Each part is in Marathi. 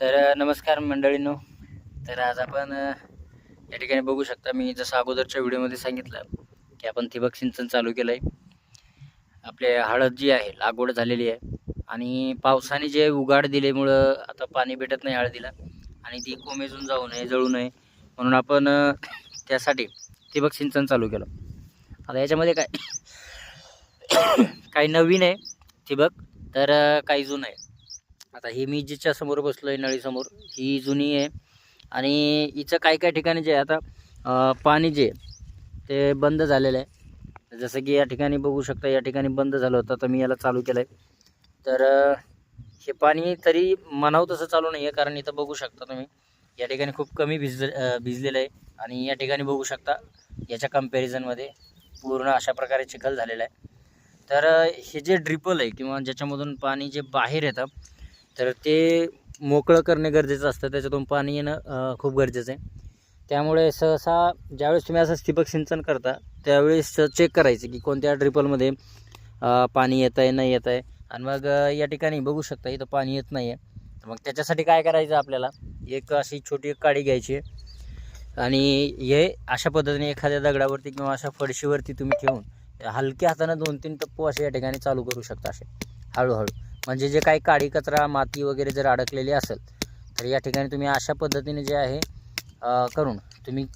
तर नमस्कार मंडळींनो. तर आज आपण या ठिकाणी बघू शकता मी जसं अगोदरच्या व्हिडिओमध्ये सांगितलं की आपण ठिबक सिंचन चालू केलं आहे आपले हळद जी आहे लागवड झालेली आहे. आणि पावसाने जे उघाड दिल्यामुळं आता पाणी भेटत नाही हळदीला. आणि ती कोमेजून जाऊ नये जळू नये. म्हणून आपण त्यासाठी ठिबक सिंचन चालू केलं. आता याच्यामध्ये काय काही नवीन आहे ठिबक तर काही जुनं आहे. आता ही मी जिच्या समोर बसलो आहे नळीसमोर ही जुनी आहे. आणि हिचं काही काही ठिकाणी जे आहे आता पाणी जे ते बंद झालेलं आहे. जसं की या ठिकाणी बघू शकता या ठिकाणी बंद झालं होतं तर मी याला चालू केलं आहे तर हे पाणी तरी म्हणावं तसं चालू नाही आहे कारण इथं बघू शकता तुम्ही या ठिकाणी खूप कमी भिज भिजलेलं आहे. आणि या ठिकाणी बघू शकता याच्या कम्पॅरिझनमध्ये पूर्ण अशा प्रकारे चिखल झालेला आहे. तर हे जे ड्रिपल आहे किंवा ज्याच्यामधून पाणी जे बाहेर येतं तर ते मोकळं करणे गरजेचं असतं त्याच्यातून पाणी येणं खूप गरजेचं आहे. त्यामुळे सहसा ज्यावेळेस तुम्ही असं ठिबक सिंचन करता त्यावेळेस चेक करायचं की कोणत्या ड्रिपलमध्ये पाणी येत आहे नाही येत आहे आणि मग या ठिकाणी बघू शकता इथं पाणी येत नाही आहे मग त्याच्यासाठी काय करायचं आपल्याला? एक अशी छोटी एक काडी घ्यायची आहे. आणि हे अशा पद्धतीने एखाद्या दगडावरती किंवा अशा फडशीवरती तुम्ही ठेवून हलक्या हातानं दोन तीन टप्पू असे या ठिकाणी चालू करू शकता असे. हळूहळू. म्हणजे जे काही काडी कचरा माती वगैरे जर अडकलेली असेल तर या ठिकाणी तुम्ही अशा पद्धतीने जे आहे करून तुम्ही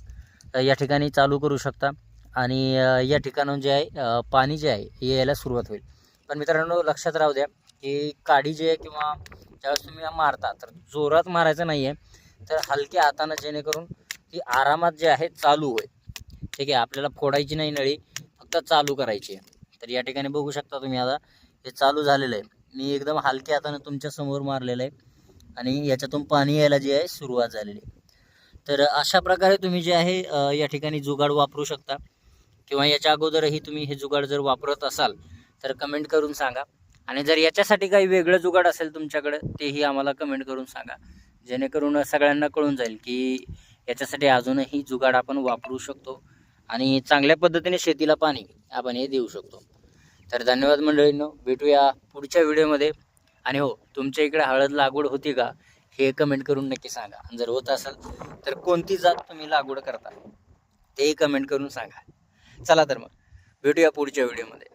या ठिकाणी चालू करू शकता. आणि या ठिकाणाहून जे आहे पाणी जे आहे हे यायला सुरुवात होईल. पण मित्रांनो लक्षात राहू द्या की काडी जे आहे किंवा ज्यावेळेस तुम्ही मारता तर जोरात मारायचं नाही आहे तर हलक्या हातानं जेणेकरून ती आरामात जे आहे चालू होईल. ठीक आहे आपल्याला फोडायची नाही नळी फक्त चालू करायची आहे. तर या ठिकाणी बघू शकता तुम्ही आता हे चालू झालेलं आहे. मी एकदम हलक्या हातानं तुमच्यासमोर मारलेलं आहे. आणि याच्यातून पाणी यायला जी आहे सुरुवात झालेली आहे. तर अशा प्रकारे तुम्ही जे आहे या ठिकाणी जुगाड वापरू शकता. किंवा याच्या अगोदरही तुम्ही हे जुगाड जर वापरत असाल तर कमेंट करून सांगा. आणि जर याच्यासाठी काही वेगळं जुगाड असेल तुमच्याकडं तेही आम्हाला कमेंट करून सांगा. जेणेकरून सगळ्यांना कळून जाईल की याच्यासाठी अजूनही जुगाड आपण वापरू शकतो. आणि चांगल्या पद्धतीने शेतीला पाणी आपण हे देऊ शकतो. तर धन्यवाद मंडळींनो भेटूया पुढच्या व्हिडिओमध्ये. आणि हो तुमच्या इकडे हळद लागवड होती का हे कमेंट करून नक्की सांगा. आणि जर होत असेल तर कोणती जात तुम्ही लागवड करता तेही कमेंट करून सांगा. चला तर मग भेटूया पुढच्या व्हिडिओमध्ये.